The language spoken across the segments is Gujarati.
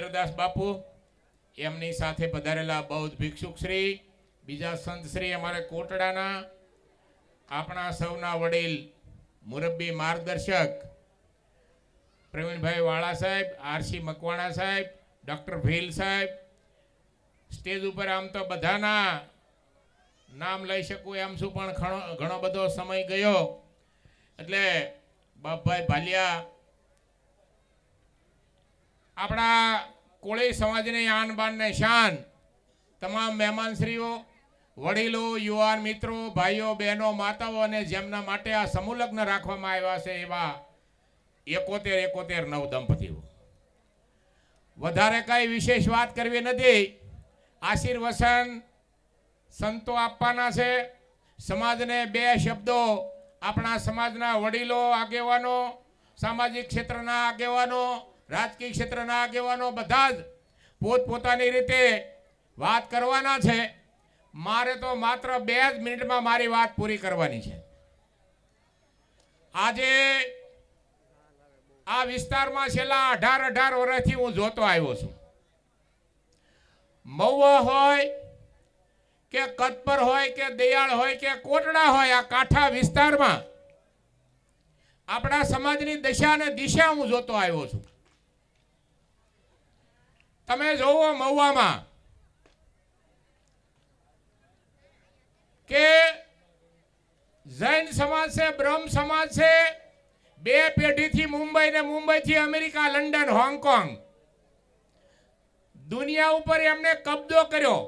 મહેન્દ્રદાસ બાપુ, એમની સાથે પધારેલા બૌદ્ધ ભિક્ષુક શ્રી, બીજા સંત શ્રી અમારે કોટડાના, આપણા સૌના વડીલ, મુરબ્બી માર્ગદર્શક, પ્રવીણભાઈ વાળા સાહેબ, આરસી મકવાણા સાહેબ, ડૉક્ટર ભીલ સાહેબ, સ્ટેજ ઉપર આમ તો બધાના નામ લઈ શકું એમ શું પણ ઘણો બધો સમય ગયો. એટલે બાપભાઈ ભાલિયા આપણા કોળી સમાજની આન બાન ને શાન, તમામ મહેમાનશ્રીઓ, વડીલો, યુવાન મિત્રો, ભાઈઓ, બહેનો, માતાઓ અને જેમના માટે આ સમુલગ્ન રાખવામાં આવ્યા છે એવા એકોતેર એકોતેર નવ દંપતીઓ. વધારે કઈ વિશેષ વાત કરવી નથી. આશીર્વસન સંતો આપવાના છે. સમાજને બે શબ્દો, આપણા સમાજના વડીલો આગેવાનો, સામાજિક ક્ષેત્રના આગેવાનો રાજકીય ક્ષેત્રના આગેવાનો બધા જ પોતપોતાની રીતે વાત કરવાના છે. મારે તો માત્ર બે જ મિનિટમાં મારી વાત પૂરી કરવાની છે. આજે આ વિસ્તારમાં છેલ્લા અઢાર અઢાર વર્ષથી હું જોતો આવ્યો છું. મહુવા હોય કે કતપર હોય કે દયાળ હોય કે કોટડા હોય આ કાંઠા વિસ્તારમાં આપણા સમાજની દશા અને દિશા હું જોતો આવ્યો છું. તમે જોવો મહુવામાં કે જૈન સમાજ છે, બ્રહ્મ સમાજ છે, બે પેઢીથી મુંબઈ ને મુંબઈથી અમેરિકા, લંડન, હોંગકોંગ. દુનિયા ઉપર એમને કબજો કર્યો.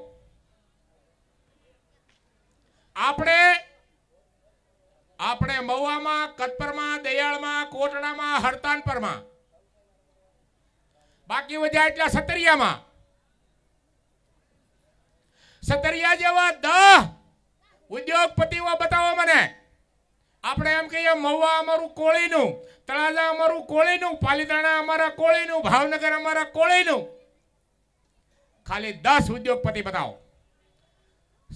આપણે આપણે મહુવામાં, કતપરમાં, દયાળમાં, કોટડામાં હરતાનપરમાં બાકી વધ્યા એટલા સતરિયામાં. સતરિયા જેવા દહ ઉદ્યોગપતિઓ બતાવો મને. આપણે એમ કહીએ, મહુવા અમારું કોળીનું, તળાજા અમારું કોળીનું, પાલીતાણા અમારા કોળીનું, ભાવનગર અમારા કોળીનું. ખાલી દસ ઉદ્યોગપતિ બતાવો.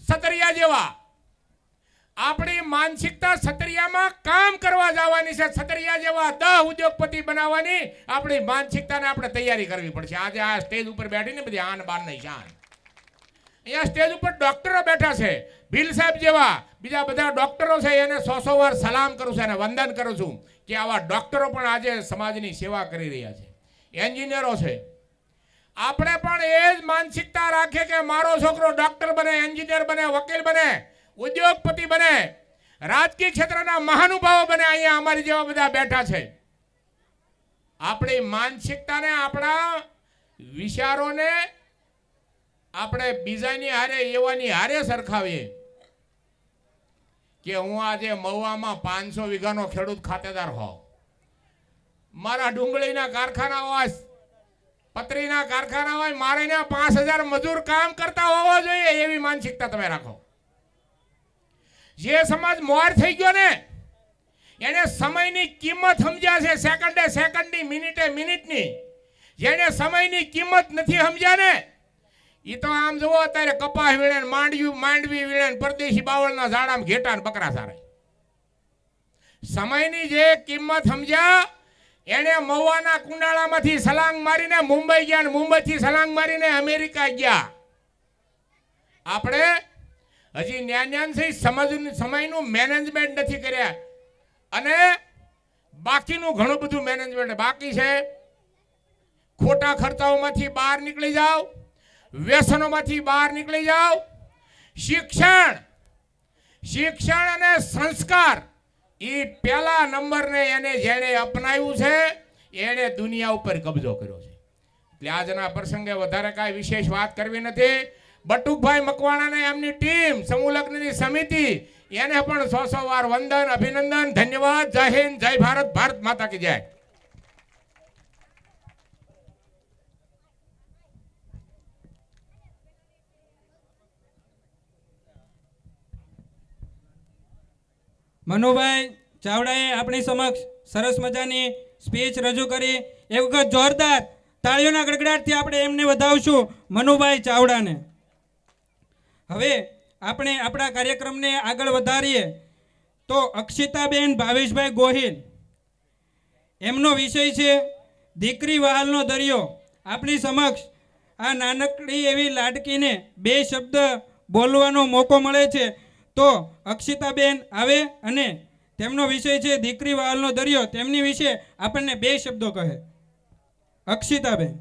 સતરિયા જેવા આપણી માનસિકતા સતરિયામાં કામ કરવા જવાની છે. સતરિયા જેવા દહ ઉદ્યોગપતિ બનાવવાની આપણી માનસિકતાને આપણે તૈયારી કરવી પડશે. આજે આ સ્ટેજ ઉપર બેઠીને બધી આન બાન નહીં શાન. અહીંયા સ્ટેજ ઉપર ડોક્ટરો બેઠા છે. ભીલ સાહેબ જેવા બીજા બધા ડોક્ટરો છે, એને સો સો વાર સલામ કરું છું અને વંદન કરું છું કે આવા ડોક્ટરો પણ આજે સમાજની સેવા કરી રહ્યા છે. એન્જિનિયરો છે. આપણે પણ એ જ માનસિકતા રાખીએ કે મારો છોકરો ડોક્ટર બને, એન્જિનિયર બને, વકીલ બને. ઉદ્યોગપતિ બને, રાજકીય ક્ષેત્રના મહાનુભાવો બને, અહીંયા અમારી જેવા બધા બેઠા છે. આપણી માનસિકતાને, આપણા વિચારોને આપણે બીજાની હારે, એવાની હારે સરખાવીએ. કે હું આજે મહુવામાં પાંચસો વીઘાનો ખેડૂત ખાતેદાર હોઉં. મારા ડુંગળીના કારખાના હોય, પતરીના કારખાના હોય, મારે ત્યાં પાંચ હજાર મજૂર કામ કરતા હોવા જોઈએ, એવી માનસિકતા તમે રાખો. જે સમાજ મોર થઈ ગયો ને, એને સમયની કિંમત સમજ્યા છે સેકન્ડે સેકન્ડની, મિનિટે મિનિટની. જેને સમયની કિંમત નથી સમજ્યા ને એ તો આમ જુઓ અત્યારે કપાસ વીણે માંડવી માંડવી વીણે પરદેશી બાવળના ઝાડામાં ઘેટા બકરા સારા. સમયની જે કિંમત સમજ્યા, એને મહુવાના કુંડાળામાંથી સલાંગ મારીને મુંબઈ ગયા મુંબઈથી સલાંગ મારીને અમેરિકા ગયા. આપણે હજી ન્યાન્યાન છે સમજ સમયનું મેનેજમેન્ટ નથી કર્યા. અને બાકીનું ઘણું બધું મેનેજમેન્ટ બાકી છે, ખોટા ખર્ચાઓમાંથી બહાર નીકળી જાઓ, વ્યસનોમાંથી બહાર નીકળી જાઓ. શિક્ષણ શિક્ષણ અને સંસ્કાર એ પહેલા નંબરને એને જેણે અપનાવ્યું છે, એણે દુનિયા ઉપર કબજો કર્યો છે. એટલે આજના પ્રસંગે વધારે કાંઈ વિશેષ વાત કરવી નથી. બટુકભાઈ મકવાણાને એમની ટીમ, સમૂહ લગ્નની સમિતિ, એને પણ સો સો વાર વંદન, અભિનંદન, ધન્યવાદ, જય હિન્દ, જય ભારત ભારત માતા કી જય. મનુભાઈ ચાવડાએ આપણી સમક્ષ સરસ મજાની સ્પીચ રજૂ કરી. એ વખત જોરદાર તાળીઓના ગડગડાટથી આપણે એમને વધાવશું મનુભાઈ ચાવડાને. હવે આપણે આપણા કાર્યક્રમને આગળ વધારીએ તો અક્ષિતાબેન ભાવેશભાઈ ગોહિલ. એમનો વિષય છે દીકરી વહાલનો દરિયો. આપણી સમક્ષ આ નાનકડી એવી લાડકીને બે શબ્દ બોલવાનો મોકો મળે છે. તો અક્ષિતાબેન આવે અને તેમનો વિષય છે દીકરી વહાલનો દરિયો. તેમની વિશે આપણને બે શબ્દો કહે. અક્ષિતાબેન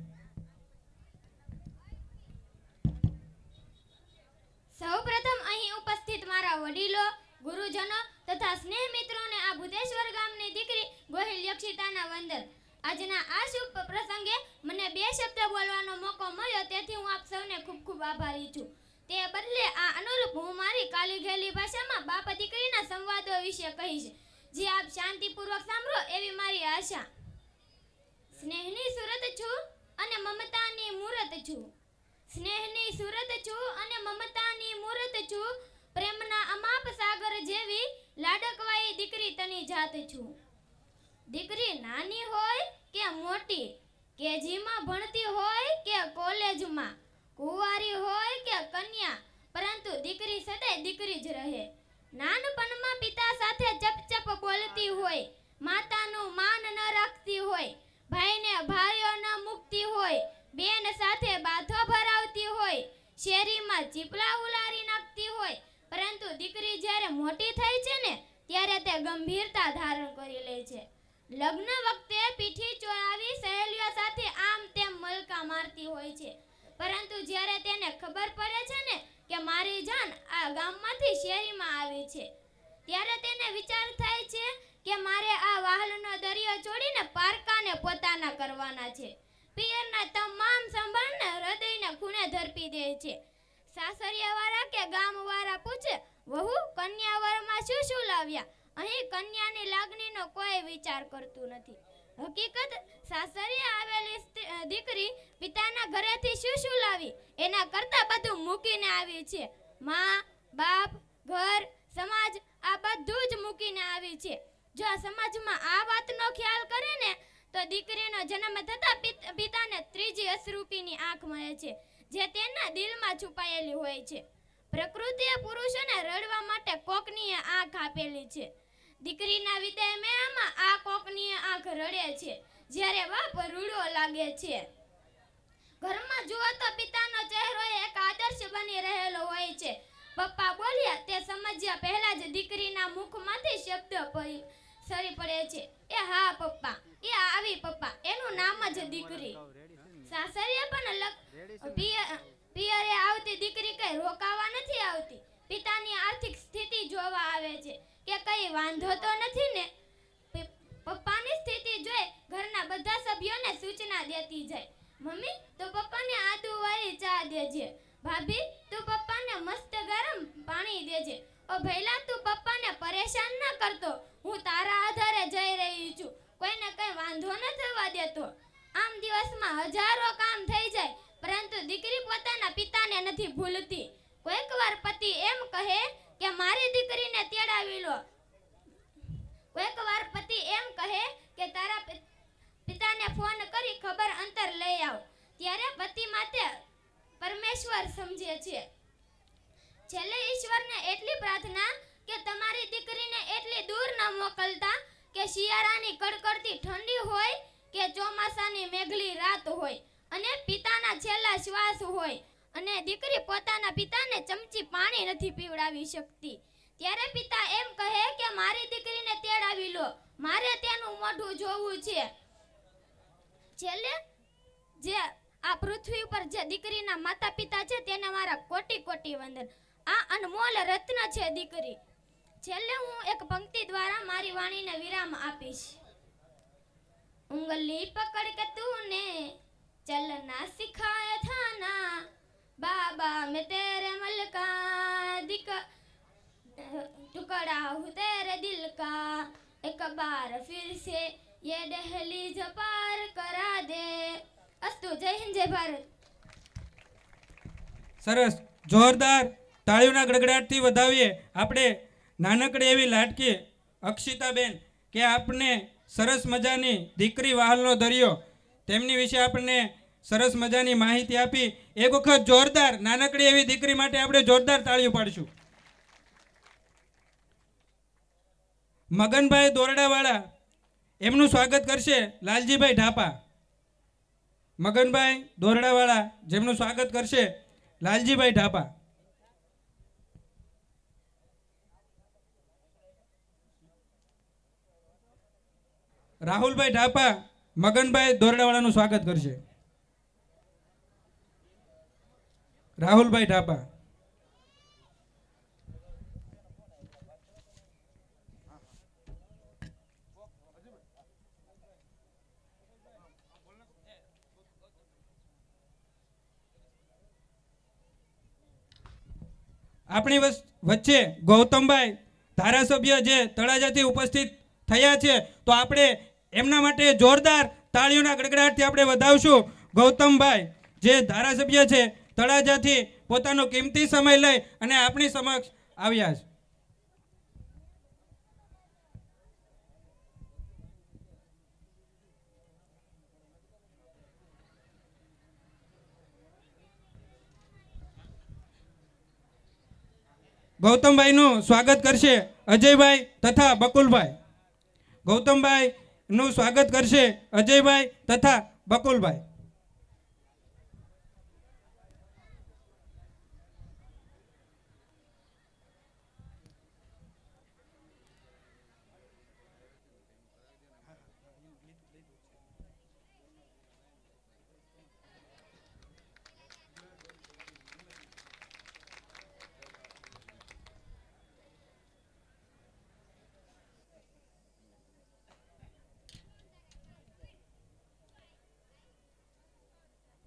સૌપ્રથમ અહીં ઉપસ્થિત મારા વડીલો, ગુરુજનો તથા સ્નેહ મિત્રોને આ ભૂતેશ્વર ગામની દીકરી ગોહિલ યક્ષિતાના વંદન. આજના આ શુભ પ્રસંગે મને બે શબ્દ બોલવાનો મોકો મળ્યો, તેથી હું આપ સૌને ખૂબ ખૂબ આભારી છું. તે બદલે આ અનુરૂપ હું મારી કાલી ઘેલી ભાષામાં બાપ દીકરીના સંવાદો વિશે કહીશ. જે આપ શાંતિપૂર્વક સાંભળો એવી મારી આશા. સ્નેહની સુરત છું અને મમતાની મૂરત છું. સ્નેહની સુરત છું અને મમતાની મૂરત છું પ્રેમના અમાપ સાગર જેવી લાડકવાઈ દીકરી તની જાત છું. દીકરી નાની હોય કે મોટી, કેજીમાં ભણતી હોય કે કોલેજમાં, કુંવારી હોય કે કન્યા, પરંતુ દીકરી સદાય દીકરી જ રહે. નાનપણમાં પિતા સાથે ચપચપ બોલતી હોય, માતાનું માન ન રાખતી હોય, ભાઈને ભાઈઓ ન મૂકતી હોય, બેન સાથે બાથો ભરાવતી હોય, શેરીમાં ચીપલા ઉલારી નાખતી હોય પરંતુ દીકરી જ્યારે મોટી થાય છે ને, ત્યારે તે ગંભીરતા ધારણ કરી લે છે. લગ્ન વખતે પીઠી ચોરાવી સહેલીઓ સાથે આમ તેમ મલકા મારતી હોય છે. પરંતુ જ્યારે તેને ખબર પડે છે ને કે મારી જાન આ ગામમાંથી શેરીમાં આવી છે, ત્યારે તેને વિચાર થાય છે કે મારે આ વાહલનો દરિયો છોડીને પારકાને પોતાના કરવાના છે. પિયરના તમામ સંભાળને હૃદયને ખૂણે ધરપી દે છે. સાસરિયાવાળા કે ગામવાળા પૂછે, વહુ, કન્યાવરમાં શું શું લાવ્યા? અહીં કન્યાની લાગણીનો કોઈ વિચાર કરતું નથી. હકીકત, સાસરિયા આવેલી દીકરી પિતાના ઘરેથી શું શું લાવી? એના કરતા બધું મૂકીને આવી છે. માં, બાપ, ઘર, સમાજ, આ બધું જ મૂકીને આવી છે. જો આ સમાજમાં આ વાતનો ખ્યાલ કરે ને, તો દીકરીનો જન્મ થતા પિતાને ત્રીજી અસરૂપીની આંખ મળે છે. જે તેના દિલમાં છુપાયેલી હોય છે. પ્રકૃતિએ પુરુષોને રડવા માટે કોકની આંખ આપેલી છે. દીકરીના વિદાય મેળામાં આ કોકની આંખ રડે છે, જ્યારે બાપ રૂડો લાગે છે. ઘરમાં જુઓ તો પિતાનો ચહેરો એક આદર્શ બની રહેલો હોય છે. પપ્પા બોલ્યા, તે સમજ્યા પહેલા જ દીકરીના મુખમાંથી શબ્દ પડી સરી પડે છે. એ હા પપ્પા, એ આવી પપ્પા, એનું નામ જ દીકરી. સાસરીએ પણ અલગ. પિયરે આવતી દીકરી કઈ રોકાવા નથી આવતી. પિતાની આર્થિક સ્થિતિ જોવા આવે છે કે કઈ વાંધો તો નથી ને? પપ્પાની સ્થિતિ જોઈ ઘરના બધા સભ્યોને સૂચના દેતી જાય. મમ્મી તો પપ્પાને આદુ વાળી ચા દેજે. ભાભી તું પપ્પાને મસ્ત ગરમ પાણી દેજે. ઓ ભૈલા તું પપ્પાને પરેશાન ન કરતો. હું તારા આધારે જઈ રહી છું. કોઈને કઈ વાંધો ન થવા દેતો. દિવસમાં હજારો કામ થઈ જાય પરંતુ દીકરી પોતાના પિતાને નથી ભૂલતી કોઈક વાર પતિ એમ કહે કે મારી દીકરીને તેડાવી લો કોઈક વાર પતિ એમ કહે કે તારા પિ- પિતાને ફોન કરી ખબર અંતર લઈ આવ ત્યારે પતિ માતે પરમેશ્વર સમજે છે છેલ્લે ઈશ્વરને એટલી પ્રાર્થના કે તમારી દીકરીને એટલી દૂર ન મોકલતા કે શિયાળાની કડકડતી ઠંડી હોય કે ચોમાસાની મેઘલી રાત હોય અને પિતાના છેલ્લા શ્વાસ હોય અને દીકરી પોતાના પિતાને ચમચી પાણી નથી પીવડાવી શકતી. ત્યારે પિતા એમ કહે કે, મારી દીકરીને તેડાવી લો. મારે તેનું મોઢું જોવું છે. છેલ્લે જે આ પૃથ્વી ઉપર જે દીકરીના માતા પિતા છે, તેને મારા કોટી કોટી વંદન. આ અનમોલ રત્ન છે દીકરી. છેલ્લે હું એક પંક્તિ દ્વારા મારી વાણીને વિરામ આપીશ. ઉંગલી પકડ કે તું ને चलना सिखाया था ना बाबा मैं तेरे मल का दिक टुकड़ा हूँ तेरे दिल का एक बार फिर से ये दहलीज पार करा दे अस्तु जय हिंद जय भारत સરસ જોરદાર તાળીઓના ગડગડાટથી વધાવીએ આપણે નાનકડી એવી લાટકી અક્ષિતાબેન કે આપને સરસ મજાની દીકરી વહાલનો દરિયો તેમની વિશે આપણને સરસ મજાની માહિતી આપી. એક વખત જોરદાર, નાનકડી એવી દીકરી માટે આપણે જોરદાર તાળીઓ પાડશું. મગનભાઈ દોરડાવાળા, એમનું સ્વાગત કરશે લાલજીભાઈ ઢાપા. મગનભાઈ દોરડાવાળા, જેમનું સ્વાગત કરશે લાલજીભાઈ ઢાપા. રાહુલભાઈ ઢાપા મગનભાઈ દોરડાવાળાનું સ્વાગત કરશે. રાહુલભાઈ ઢાપા. આપણી વચ્ચે ગૌતમભાઈ ધારાસભ્ય જે તળાજાથી ઉપસ્થિત થયા છે, તો આપણે એમના માટે જોરદાર તાળીઓના ગડગડાટથી આપણે વધાવશું. ગૌતમભાઈ જે ધારાસભ્ય છે, તળાજાથી પોતાનો કિંમતી સમય લઈ અને આપણી સમક્ષ આવ્યા છે. ગૌતમભાઈનું સ્વાગત કરશે અજયભાઈ તથા બકુલભાઈ. ગૌતમભાઈ નું સ્વાગત કરશે અજયભાઈ તથા બકુલભાઈ.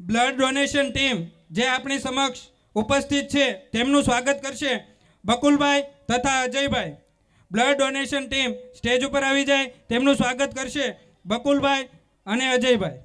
બ્લડ ડોનેશન ટીમ જે આપણી સમક્ષ ઉપસ્થિત છે, તેમનું સ્વાગત કરશે બકુલભાઈ તથા Ajaybhai. Blood donation team stage ઉપર આવી જાય, તેમનું સ્વાગત કરશે બકુલભાઈ અને અજયભાઈ.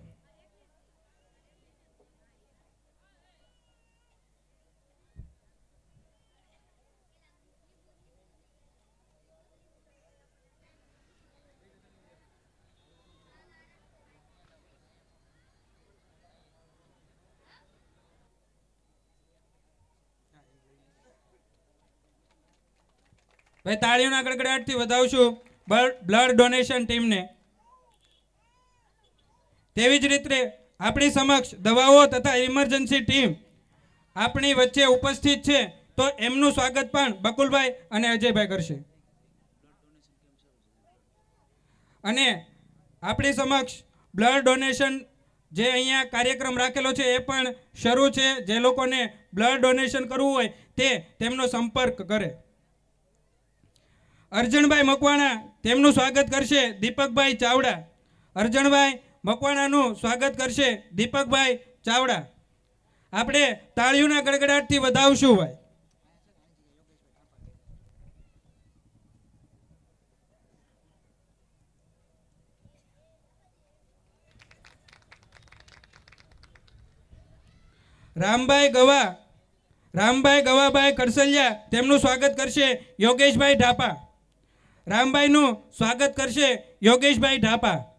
ભાઈ તાળીઓના ગડગડાટથી વધાવશું. બ્લડ ડોનેશન ટીમને. તેવી જ રીતે આપણી સમક્ષ દવાઓ તથા ઇમરજન્સી ટીમ આપણી વચ્ચે ઉપસ્થિત છે, તો એમનું સ્વાગત પણ બકુલભાઈ અને અજયભાઈ કરશે. અને આપણી સમક્ષ બ્લડ ડોનેશન જે અહીંયા કાર્યક્રમ રાખેલો છે, એ પણ શરૂ છે. જે લોકોને બ્લડ ડોનેશન કરવું હોય તે તેમનો સંપર્ક કરે. અર્જણભાઈ મકવાણા તેમનું સ્વાગત કરશે દીપકભાઈ ચાવડા. અર્જણભાઈ મકવાણાનું સ્વાગત કરશે દીપકભાઈ ચાવડા. આપણે તાળીઓના ગડગડાટથી વધાવશું ભાઈ. રામભાઈ ગવા, રામભાઈ ગવાભાઈ કડસલિયા તેમનું સ્વાગત કરશે યોગેશભાઈ ઢાપા. રામભાઈનું સ્વાગત કરશે યોગેશભાઈ ઢાપા.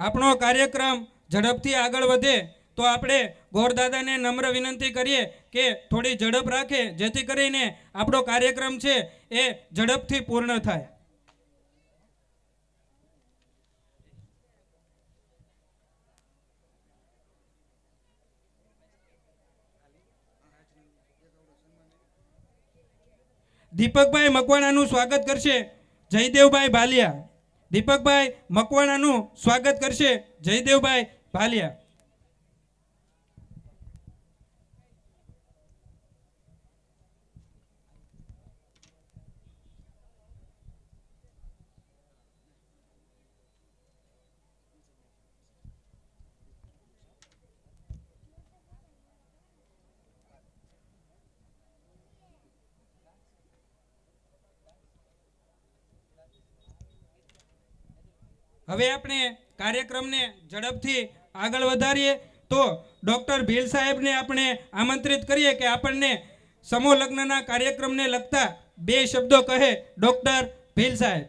આપણો કાર્યક્રમ ઝડપથી આગળ વધે તો આપણે ગોરદાદાને નમ્ર વિનંતી કરીએ કે થોડી ઝડપ રાખે, જેથી કરીને આપણો કાર્યક્રમ છે એ ઝડપથી પૂર્ણ થાય. દીપકભાઈ મકવાણાનું સ્વાગત કરશે. જયદેવભાઈ ભાલિયા. દીપકભાઈ મકવાણાનું સ્વાગત કરશે. જયદેવભાઈ ભાલિયા. હવે આપણે કાર્યક્રમને ઝડપથી આગળ વધારીએ તો ડૉક્ટર ભીલ સાહેબને આપણે આમંત્રિત કરીએ કે આપણને સમૂહ લગ્નના કાર્યક્રમને લગતા બે શબ્દો કહે ડૉક્ટર ભીલ સાહેબ.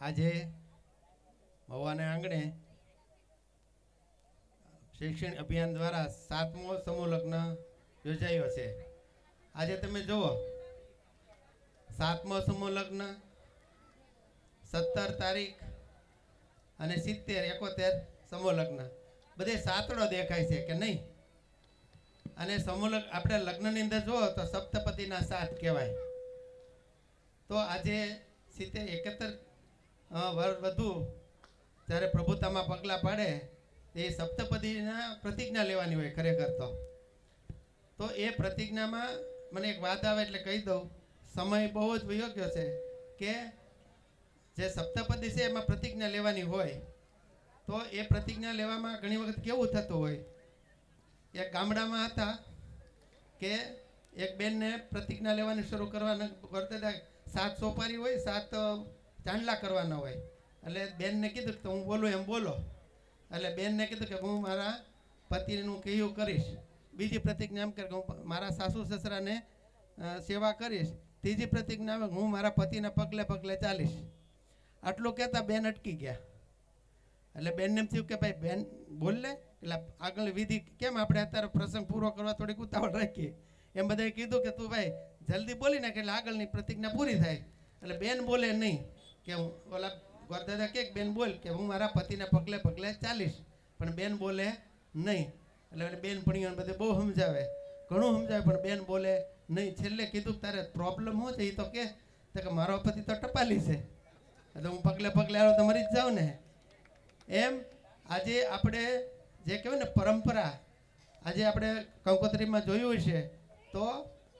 આજે ભવાને આંગણે શૈક્ષણિક અભિયાન દ્વારા સાતમો સમૂહ લગ્ન યોજાયો છે. આજે તમે જુઓ, સાતમો સમૂહ લગ્ન, સત્તર તારીખ અને સિત્તેર, એકોતેર સમૂહ લગ્ન. બધે સાતડો દેખાય છે કે નહીં? અને સમૂહ આપણે લગ્નની અંદર જુઓ તો સપ્તપતિના સાત કહેવાય. તો આજે સિત્તેર, એકોતેર વધુ જ્યારે પ્રભુતામાં પગલાં પાડે એ સપ્તપદીના પ્રતિજ્ઞા લેવાની હોય ખરેખર તો. તો એ પ્રતિજ્ઞામાં મને એક વાત આવે એટલે કહી દઉં. સમય બહુ જ વયોગ્ય છે કે જે સપ્તપદી છે એમાં પ્રતિજ્ઞા લેવાની હોય, તો એ પ્રતિજ્ઞા લેવામાં ઘણી વખત કેવું થતું હોય. એક ગામડામાં હતા કે એક બેનને પ્રતિજ્ઞા લેવાની શરૂ કરવાના કરતા સાત સોપારી હોય, સાત ચાંદલા કરવાના હોય. એટલે બેનને કીધું કે હું બોલું એમ બોલો. એટલે બેનને કીધું કે હું મારા પતિનું કહ્યું કરીશ. બીજી પ્રતિજ્ઞા એમ કે હું મારા સાસુ સસરાને સેવા કરીશ. ત્રીજી પ્રતિજ્ઞા હું મારા પતિના પગલે પગલે ચાલીશ. આટલું કહેતા બેન અટકી ગયા. એટલે બેનને એમ થયું કે ભાઈ બેન, બોલ લે. એટલે આગળ વિધિ કેમ આપણે અત્યારે પ્રસંગ પૂરો કરવા થોડીક ઉતાવળ રાખીએ? એમ બધાએ કીધું કે તું ભાઈ જલ્દી બોલી નાખ એટલે આગળની પ્રતિજ્ઞા પૂરી થાય. એટલે બેન બોલે નહીં કે હું, ઓલા ગોરદાદા કે બેન બોલ કે હું મારા પતિના પગલે પગલે ચાલીશ. પણ બેન બોલે નહીં. એટલે બેન ભણીઓને બધે બહુ સમજાવે. ઘણું સમજાવે, પણ બેન બોલે નહીં. છેલ્લે કીધું તારે પ્રોબ્લેમ શું છે? એ તો કે કે મારો પતિ તો ટપાલી છે. એટલે હું પગલે પગલે આવ્યો તો મરી જ જાઉં ને. એમ આજે આપણે જે કહેવાય ને પરંપરા, આજે આપણે કંકોત્રીમાં જોયું છે, તો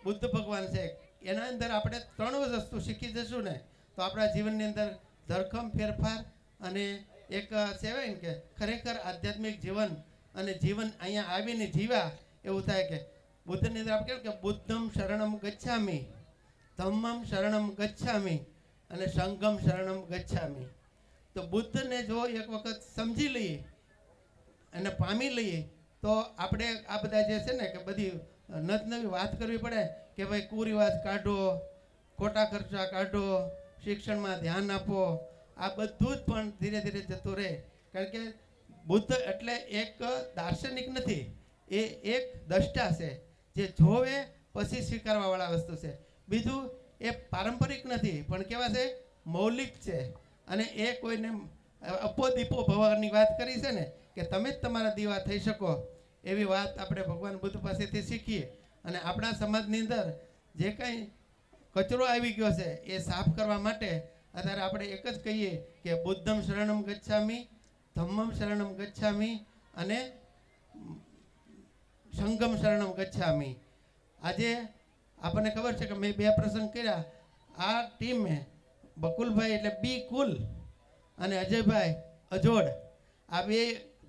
બુદ્ધ ભગવાન છે, એના અંદર આપણે ત્રણ વસ્તુ શીખી જશું ને. તો આપણા જીવનની અંદર ધરખમ ફેરફાર અને એક કહેવાય કે ખરેખર આધ્યાત્મિક જીવન અને જીવન અહીંયા આવીને જીવા એવું થાય કે બુદ્ધની અંદર આપણે કે બુદ્ધમ શરણમ ગચ્છામી, ધમ્મમ શરણમ ગચ્છામી અને સંગમ શરણમ ગચ્છામી. તો બુદ્ધને જો એક વખત સમજી લઈએ અને પામી લઈએ, તો આપણે આ બધા જે છે ને કે બધી નત નવી વાત કરવી પડે કે ભાઈ કુરિવાજ કાઢો, ખોટા ખર્ચા કાઢો શિક્ષણમાં ધ્યાન આપો. આ બધું જ પણ ધીરે ધીરે જતું રહે. કારણ કે બુદ્ધ એટલે એક દાર્શનિક નથી, એ એક દ્રષ્ટા છે, જે જોવે પછી સ્વીકારવાવાળા વસ્તુ છે. બીજું, એ પારંપરિક નથી, પણ કેવા છે? મૌલિક છે. અને એ કોઈને અપો દીપો ભવાની વાત કરી છે ને, કે તમે જ તમારા દીવા થઈ શકો. એવી વાત આપણે ભગવાન બુદ્ધ પાસેથી શીખીએ. અને આપણા સમાજની અંદર જે કંઈ કચરો આવી ગયો છે, એ સાફ કરવા માટે અત્યારે આપણે એક જ કહીએ કે બુદ્ધમ શરણમ ગચ્છામી, ધમ્મમ શરણમ ગચ્છામી અને સંગમ શરણમ ગચ્છામી. આજે આપણને ખબર છે કે મેં બે પ્રસંગ કર્યા. આ ટીમે બકુલભાઈ એટલે બી કુલ અને અજયભાઈ અજોડ આ બે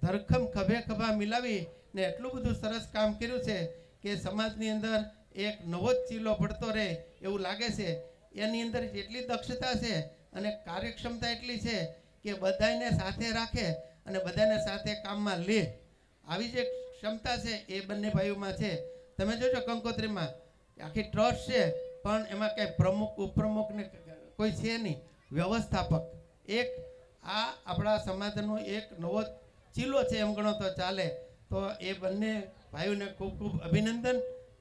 ધરખમ ખભે ખભા મિલાવીને એટલું બધું સરસ કામ કર્યું છે કે સમાજની અંદર એક નવો જ ચીલો પડતો રહે એવું લાગે છે. એની અંદર એટલી દક્ષતા છે અને કાર્યક્ષમતા એટલી છે કે બધાને સાથે રાખે અને બધાને સાથે કામમાં લે. આવી જે ક્ષમતા છે એ બંને ભાઈઓમાં છે. તમે જોજો કંકોત્રીમાં, આખી ટ્રસ્ટ છે, પણ એમાં કંઈ પ્રમુખ ઉપપ્રમુખ ને કોઈ છે નહીં. વ્યવસ્થાપક. એક, આ આપણા સમાજનો એક નવો ચીલો છે એમ ગણો તો ચાલે. તો એ બંને ભાઈઓને ખૂબ ખૂબ અભિનંદન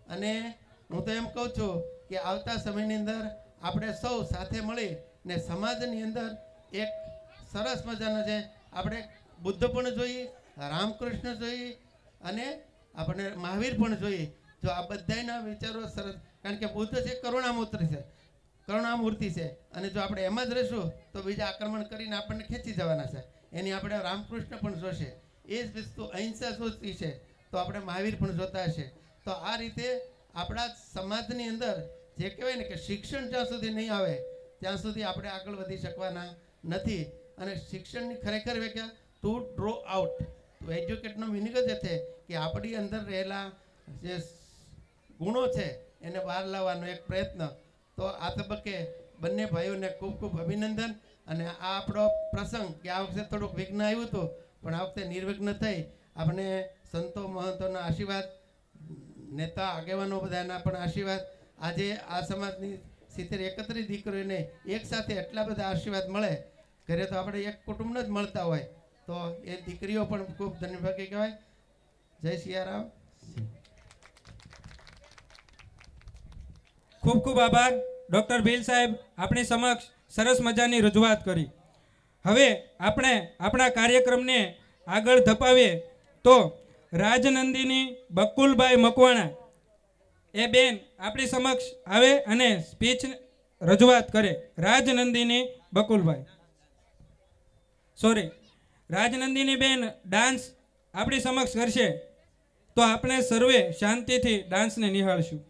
અને હું તો એમ કહું છું કે આવતા સમયની અંદર આપણે સૌ સાથે મળી ને સમાજની અંદર એક સરસ મજાનો છે આપણે બુદ્ધ પણ જોઈએ રામકૃષ્ણ જોઈએ અને આપણે મહાવીર પણ જોઈએ જો આ બધાના વિચારો સરસ, કારણ કે બુદ્ધ છે કરુણામૂર્તિ છે કરુણામૂર્તિ છે. અને જો આપણે એમાં જ રહીશું, તો બીજા આક્રમણ કરીને આપણને ખેંચી જવાના છે. એની આપણે રામકૃષ્ણ પણ જોશે. એ જ વસ્તુ અહિંસા જોતી છે, તો આપણે મહાવીર પણ જોતા હશે. તો આ રીતે આપણા સમાજની અંદર જે કહેવાય ને કે શિક્ષણ જ્યાં સુધી નહીં આવે, ત્યાં સુધી આપણે આગળ વધી શકવાના નથી. અને શિક્ષણની ખરેખર વ્યાખ્યા ટુ ડ્રો આઉટ તો એજ્યુકેટનો મિનિંગ જ છે કે આપણી અંદર રહેલા જે ગુણો છે, એને બહાર લાવવાનો એક પ્રયત્ન. તો આ તબક્કે બંને ભાઈઓને ખૂબ ખૂબ અભિનંદન. અને આ આપણો પ્રસંગ, કે આ વખતે થોડુંક વિઘ્ન આવ્યું હતું, પણ આ વખતે નિર્વિઘ્ન થઈ. આપણે સંતો મહંતોના આશીર્વાદ નેતા, આગેવાનો બધાના પણ આશીર્વાદ. આજે આ સમાજની સિત્તેર એકત્રીસ દીકરીઓને એક સાથે એટલા બધા આશીર્વાદ મળે. ઘરે તો આપણે એક કુટુંબને જ મળતા હોય. તો એ દીકરીઓ પણ ખૂબ ધન્યભાગી કહેવાય. જય સિયારામ. ખૂબ ખૂબ આભાર. ડૉક્ટર ભીલ સાહેબ, આપણી સમક્ષ સરસ મજાની રજૂઆત કરી. હવે આપણે આપણા કાર્યક્રમને આગળ ધપાવીએ તો રાજનંદિની બકુલભાઈ મકવાણા. એ બેન આપણી સમક્ષ આવે અને સ્પીચ રજૂઆત કરે. રાજનંદિની બકુલભાઈ. સોરી રાજનંદિની બેન ડાન્સ આપણી સમક્ષ કરશે. તો આપણે સર્વે શાંતિથી ડાન્સને નિહાળશું.